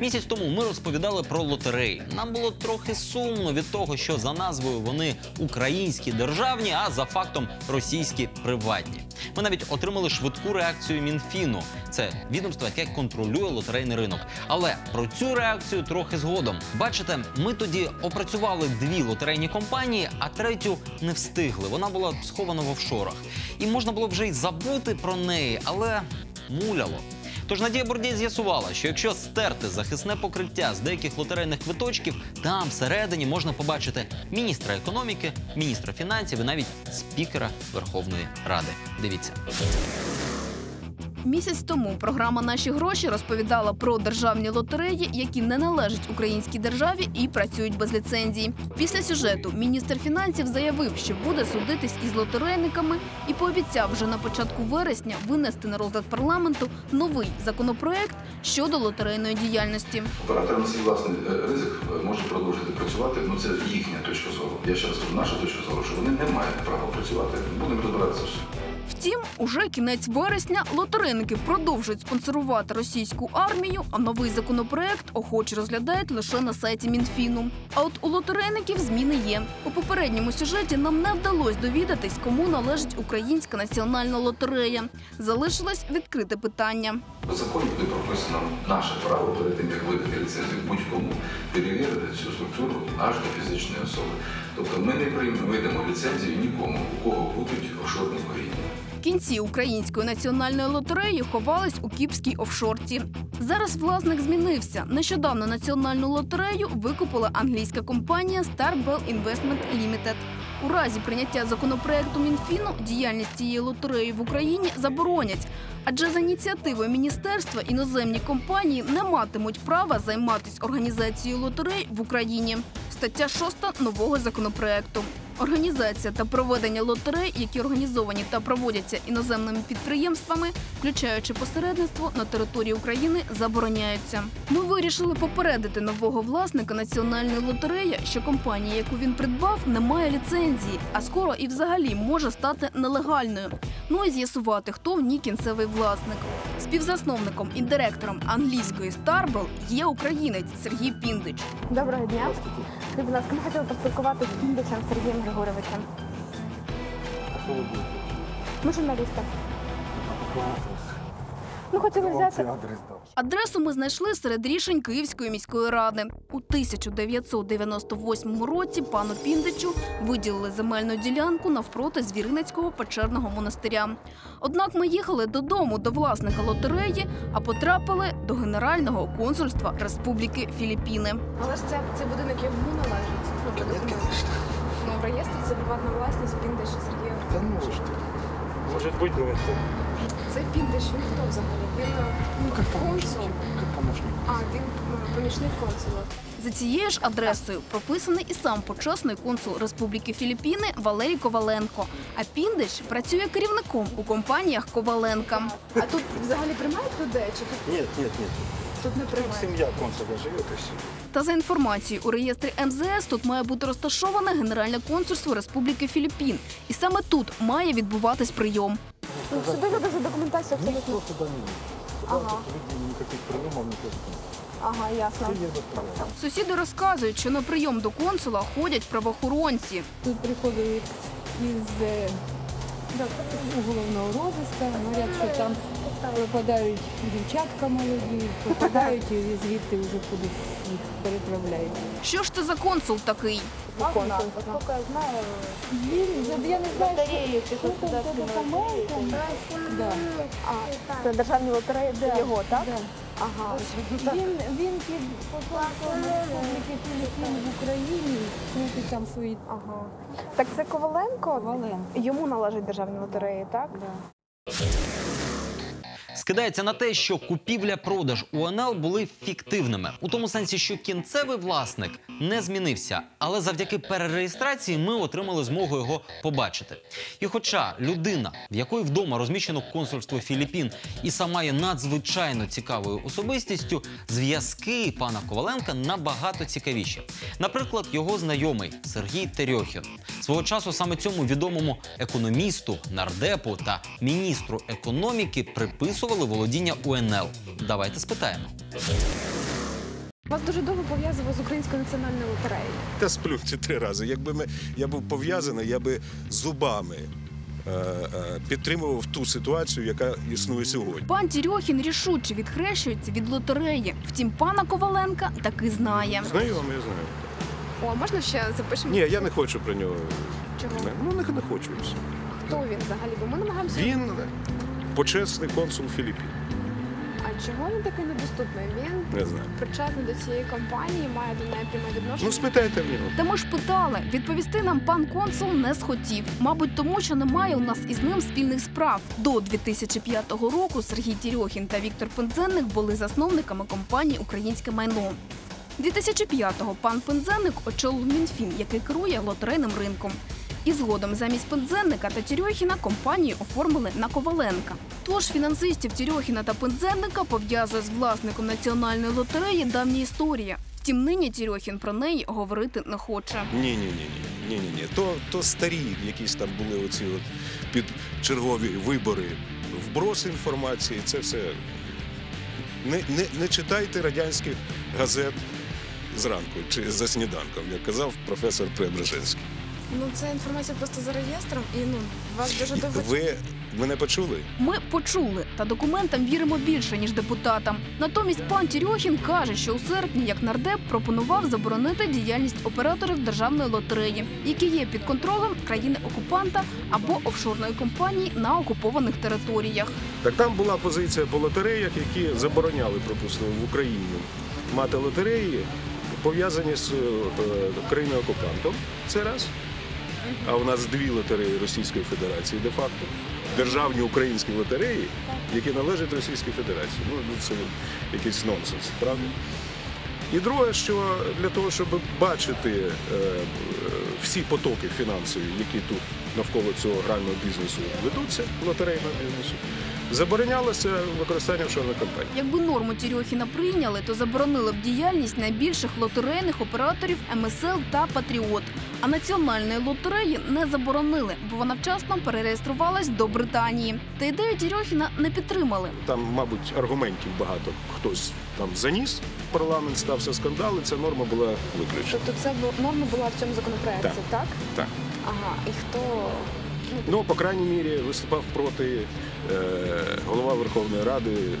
Місяць тому ми розповідали про лотереї. Нам було трохи сумно від того, що за назвою вони українські державні, а за фактом російські приватні. Ми навіть отримали швидку реакцію Мінфіну. Це відомство, яке контролює лотерейний ринок. Але про цю реакцію трохи згодом. Бачите, ми тоді опрацювали дві лотерейні компанії, а третю не встигли. Вона була схована в офшорах. І можна було вже й забути про неї, але муляло. Тож Надія Бордій з'ясувала, що якщо стерти захисне покриття з деяких лотерейних квиточків, там всередині можна побачити міністра економіки, міністра фінансів і навіть спікера Верховної Ради. Дивіться. Місяць тому програма Наші гроші розповідала про державні лотереї, які не належать українській державі і працюють без ліцензії. Після сюжету міністр фінансів заявив, що буде судитись із лотерейниками, і пообіцяв вже на початку вересня винести на розгляд парламенту новий законопроект щодо лотерейної діяльності. Оператор на свій власний е, ризик е, може продовжити працювати. Ну це їхня точка зору. Я ще раз кажу, наша точка зору, що вони не мають права працювати. Будемо розбиратися. Втім, уже кінець вересня лотерейники продовжують спонсорувати російську армію, а новий законопроект охоче розглядають лише на сайті Мінфіну. А от у лотерейників зміни є. У попередньому сюжеті нам не вдалося довідатись, кому належить українська національна лотерея. Залишилось відкрите питання. У законі буде прописано наше право перед тим, як видати ліцензію будь-кому перевірити цю структуру аж до фізичної особи. Тобто ми не приймемо ліцензію нікому, у кого будуть офшорні коріння. Кінці української національної лотереї ховались у кіпській офшорці. Зараз власник змінився. Нещодавно національну лотерею викупила англійська компанія Starbell Investment Limited. У разі прийняття законопроекту Мінфіну діяльність цієї лотереї в Україні заборонять. Адже за ініціативою міністерства іноземні компанії не матимуть права займатися організацією лотерей в Україні. Стаття 6 нового законопроекту. Організація та проведення лотерей, які організовані та проводяться іноземними підприємствами, включаючи посередництво на території України, забороняються. Ми вирішили попередити нового власника національної лотереї, що компанія, яку він придбав, не має ліцензії, а скоро і взагалі може стати нелегальною. Ну і з'ясувати, хто в ній кінцевий власник. Співзасновником і директором англійської Starbell є українець Сергій Піндич. Доброго дня. Скажіть, будь ласка, ми хотіли поспілкуватися з Кіндичем Сергієм Григоровичем. Ми журналісти. Ну, хотіли взяти. Адресу ми знайшли серед рішень Київської міської ради. У 1998 році пану Піндичу виділили земельну ділянку навпроти Звіринецького печерного монастиря. Однак ми їхали додому до власника лотереї, а потрапили до Генерального консульства Республіки Філіппіни. Але ж це, будинок йому належить. Ну. Ну, в реєстрі це приватна власність Піндича Сергія. Да ну что. Может быть, но это Це Піндич, він хто взагалі? Він е, ну, как консул. помощник. Как помощник. А, він е, помічник консула. За цією ж адресою прописаний і сам почесний консул Республіки Філіппіни Валерій Коваленко. А Піндич працює керівником у компаніях Коваленка. А тут взагалі приймають людей? Чи тут, Нет, нет, нет. тут не Тут приймають? семья консула живет и все. Та за інформацією у реєстрі МЗС тут має бути розташоване Генеральне консульство Республіки Філіппін. І саме тут має відбуватись прийом. Ну, сюди люди за документацію абсолютно. Никто сюда не едет. Ага. Ага. Никаких не. Ага, ясно. Сусіди розказують, що на прийом до консула ходять правоохоронці. Тут приходять із е, уголовного розыска, говорять, що там пропадають дівчатка молоді, пропадають і звідти вже кудись їх переправляють. Що ж це за консул такий? Наскільки я знаю, Він, я не знаю, що, що. Да. а, це державні лотереї, це його, так? Да. Ага. Він, він під посольством Республіки Філіппін в Україні, крутить там свої Ага. Так це Коваленко? Валенко. Йому належать державні лотереї, так? Да. Скидається на те, що купівля-продаж УНЛ були фіктивними, у тому сенсі, що кінцевий власник не змінився, але завдяки перереєстрації ми отримали змогу його побачити. І хоча людина, в якої вдома розміщено консульство Філіппін, і сама є надзвичайно цікавою особистістю, зв'язки пана Коваленка набагато цікавіші. Наприклад, його знайомий Сергій Терьохін. Свого часу саме цьому відомому економісту, нардепу та міністру економіки приписували володіння УНЛ. Давайте спитаємо. Вас дуже довго пов'язував з Українською національною лотереєю. Та сплюньте три рази. Якби ми, я був пов'язаний, я би зубами е, е, підтримував ту ситуацію, яка існує сьогодні. Пан Тірьохін рішуче відхрещується від лотереї. Втім, пана Коваленка таки знає. Знайомий, я знаю. О, можна ще запишемо? Ні, я не хочу про нього. Чого? Ну, не, не хочу. і все. Хто він взагалі? Бо ми намагаємося. Він почесний консул Філіппін. А чого він такий недоступний? Він Не знаю. причетний до цієї компанії, має до неї пряме відношення. Ну, спитайте в нього. Та ми ж питали. Відповісти нам пан консул не схотів. Мабуть, тому що немає у нас із ним спільних справ. До 2005 року Сергій Тірьохін та Віктор Пензенник були засновниками компанії Українське майно. 2005-го пан Пензенник очолив Мінфін, який керує лотерейним ринком. І згодом замість Пензенника та Тірьохіна компанію оформили на Коваленка. Тож фінансистів Тірьохіна та Пензенника пов'язує з власником національної лотереї давня історія. Втім, нині Тірьохін про неї говорити не хоче. Ні, ні, ні, ні, ні, ні. То, то старі якісь там були оці от під чергові вибори, вброси інформації. Це все. Не, не, не читайте радянських газет зранку чи за сніданком, як казав професор Преображенський. Ну це інформація просто за реєстром, і ну вас дуже довго. Ви мене почули? Ми почули та документам віримо більше ніж депутатам. Натомість пан Тірьохін каже, що у серпні як нардеп пропонував заборонити діяльність операторів державної лотереї, які є під контролем країни-окупанта або офшорної компанії на окупованих територіях. Так там була позиція по лотереях, які забороняли, припустимо, в Україні мати лотереї, пов'язані з е, країною окупантом. Це раз. А у нас дві лотереї Російської Федерації де-факто. Державні українські лотереї, які належать Російській Федерації. Ну, це якийсь нонсенс, правда? І друге, що для того, щоб бачити е, всі потоки фінансові, які тут навколо цього грального бізнесу ведуться, лотерейного бізнесу, заборонялося використання офшорних компаній. Якби норму Тірьохіна прийняли, то заборонили б діяльність найбільших лотерейних операторів МСЛ та Патріот. А національної лотереї не заборонили, бо вона вчасно перереєструвалась до Британії. Та ідею Тірьохіна не підтримали. Там, мабуть, аргументів багато хтось там заніс в парламент, стався скандал, і ця норма була виключена. Тобто це бу- норма була в цьому законопроекті, Так. так? Так. Ага. І хто Ну, по крайній мірі, виступав проти голова Верховної Ради е,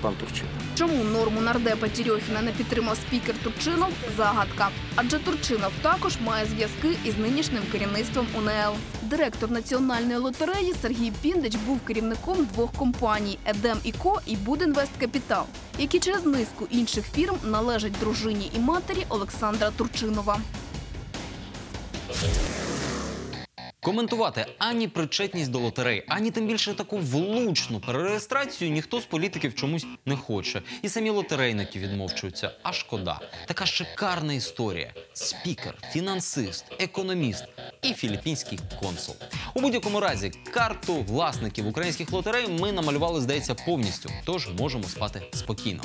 пан Турчин. Чому норму нардепа Тірьохіна не підтримав спікер Турчинов – загадка. Адже Турчинов також має зв'язки із нинішнім керівництвом УНЛ. Директор національної лотереї Сергій Піндич був керівником двох компаній Едем і Ко і Будінвест Капітал, які через низку інших фірм належать дружині і матері Олександра Турчинова. Коментувати ані причетність до лотерей, ані тим більше таку влучну перереєстрацію ніхто з політиків чомусь не хоче. І самі лотерейники відмовчуються. А шкода. Така шикарна історія: спікер, фінансист, економіст і філіппінський консул. У будь-якому разі карту власників українських лотерей ми намалювали, здається, повністю. Тож можемо спати спокійно.